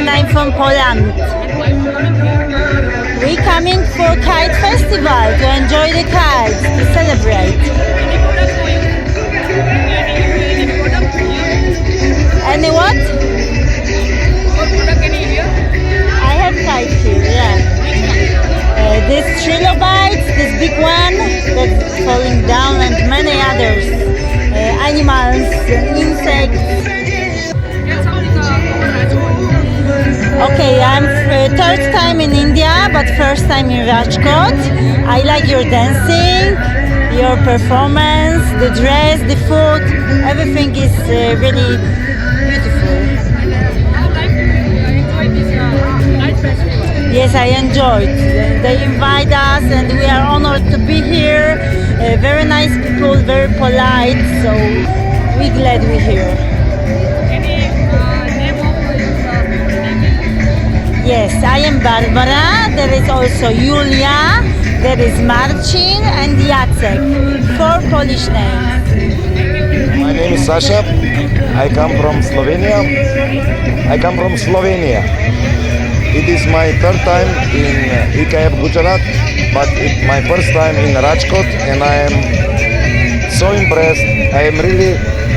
and I'm from Poland. We coming for kite festival to enjoy the kites, to celebrate. Any what? I have kite here, yeah. Uh, this trilobite, this big one that's falling down, and many others. Uh, animals, insects. Okay, I'm third time in India, but first time in Rajkot. I like your dancing, your performance, the dress, the food. Everything is uh, really beautiful. Yes, I enjoyed. They invite us, and we are honored to be here. Uh, very nice people, very polite. So we're glad we're here. Yes, I am Barbara. There is also Julia. There is Marcin and Jacek. Four Polish names. My name is Sasha. I come from Slovenia. I come from Slovenia. It is my third time in uh, IKF Gujarat, but it's my first time in Rajkot, and I am so impressed. I am really,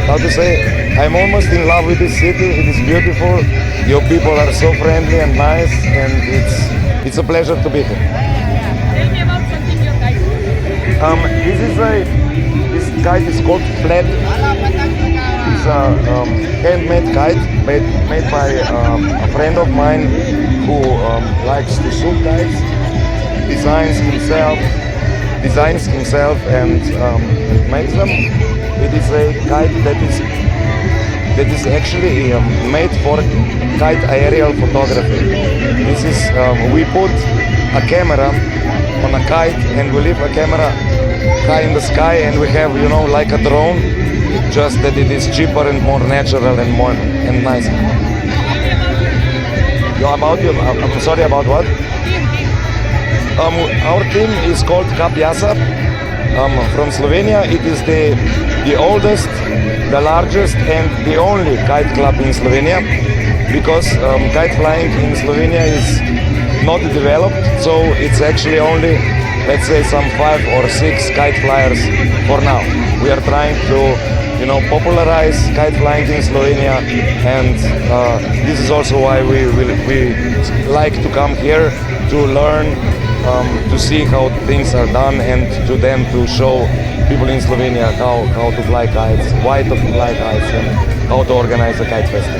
how to say, I'm almost in love with this city. It is beautiful. Your people are so friendly and nice, and it's it's a pleasure to be here. Um, this is a this kite is called flat. It's a um, handmade kite made made by um, a friend of mine who um, likes to shoot kites. Designs himself, designs himself and um, makes them. It is a kite that is that is actually um, made for kite aerial photography. This is um, we put a camera on a kite and we leave a camera high in the sky and we have you know like a drone just that it is cheaper and more natural and more and nicer Yo, about you I'm sorry about what um, our team is called Kap Jasar um, from Slovenia. It is the the oldest the largest and the only kite club in Slovenia because um, kite flying in Slovenia is not developed, so it's actually only, let's say, some five or six kite flyers for now. We are trying to, you know, popularize kite flying in Slovenia, and uh, this is also why we, we, we like to come here to learn, um, to see how things are done, and to them to show people in Slovenia how, how to fly kites, why to fly kites, and how to organize a kite festival.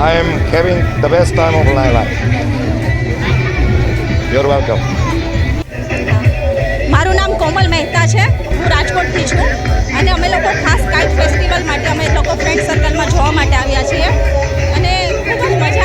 I am having the best time of my life. You're welcome. મારું નામ કોમલ મહેતા છે હું રાજકોટથી છું અને અમે લોકો ખાસ કાઇટ ફેસ્ટિવલ માટે અમે લોકો ફ્રેન્ડ સર્કલમાં જોવા માટે આવ્યા છીએ અને ખૂબ જ મજા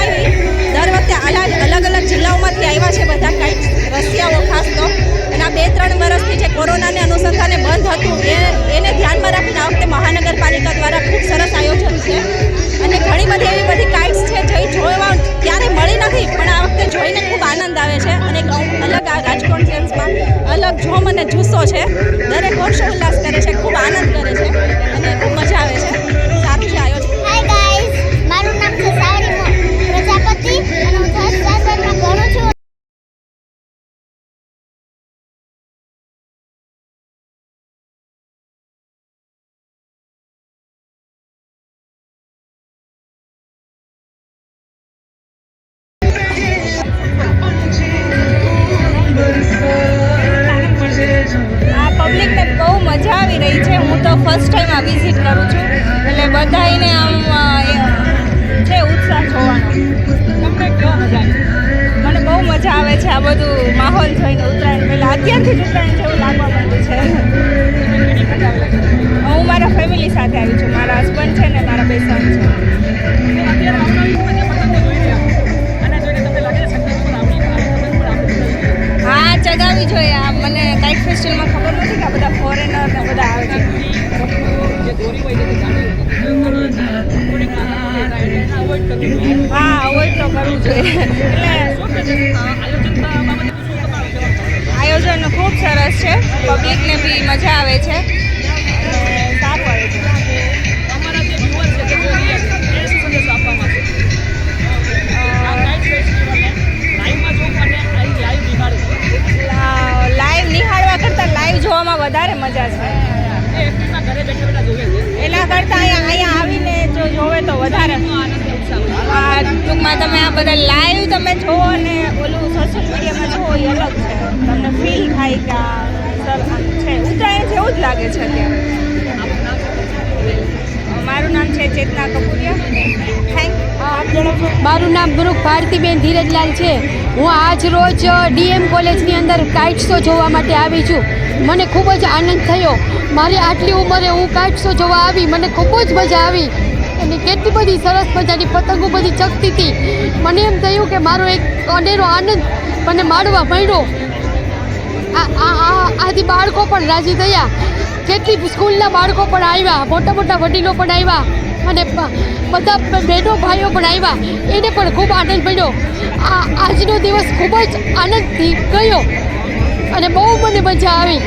પબ્લિકને બહુ મજા આવી રહી છે. હું તો ફર્સ્ટ ટાઈમ આ વિઝિટ કરું છું. એટલે બધાને આમ છે ઉત્સાહ જોવાનો. તમને કેવો મજા મને બહુ મજા આવે છે આ બધું માહોલ જોઈને ઉત્તરાયણ. પહેલાં અત્યારથી જ ઉત્તરાયણ જેવું લાગવા માંડ્યું છે. હું મારા ફેમિલી સાથે આવી છું. મારા હસબન્ડ છે ને મારા બે સન છે. હા, ચગાવી જોઈએ મને ફેસ્ટિવલમાં ખબર નથી કે આ બધા ફોરેનર ને બધા આવે છે? હા અવોઇડ તો કરવું જોઈએ. આયોજન ખૂબ સરસ છે. પબ્લિકને બી મજા આવે છે. તમે આ બધા લાઈવ તમે જો અને ઓલું સોશિયલ મીડિયામાં જો એ અલગ છે. તમને ફીલ થાય કે આ છે. ઉત્તરાયણ જેવું જ લાગે છે મારું નામ છે ચેતના કપૂરિયા. થેન્ક મારું નામ ગુરુ ભારતીબેન ધીરજલાલ છે. હું આજ રોજ ડીએમ કોલેજની અંદર કાઇટ શો જોવા માટે આવી છું. મને ખૂબ જ આનંદ થયો. મારી આટલી ઉંમરે હું કાઇટ શો જોવા આવી. મને ખૂબ જ મજા આવી. અને કેટલી બધી સરસ મજાની પતંગો બધી ચકતી હતી. મને એમ થયું કે મારો એક અનેરો આનંદ મને માણવા મળ્યો આથી બાળકો પણ રાજી થયા. કેટલી સ્કૂલના બાળકો પણ આવ્યા. મોટા મોટા વડીલો પણ આવ્યા. અને બધા બહેનો ભાઈઓ પણ આવ્યા. એને પણ ખૂબ આનંદ મળ્યો. આ આજનો દિવસ ખૂબ જ આનંદથી ગયો. અને બહુ મને મજા આવી.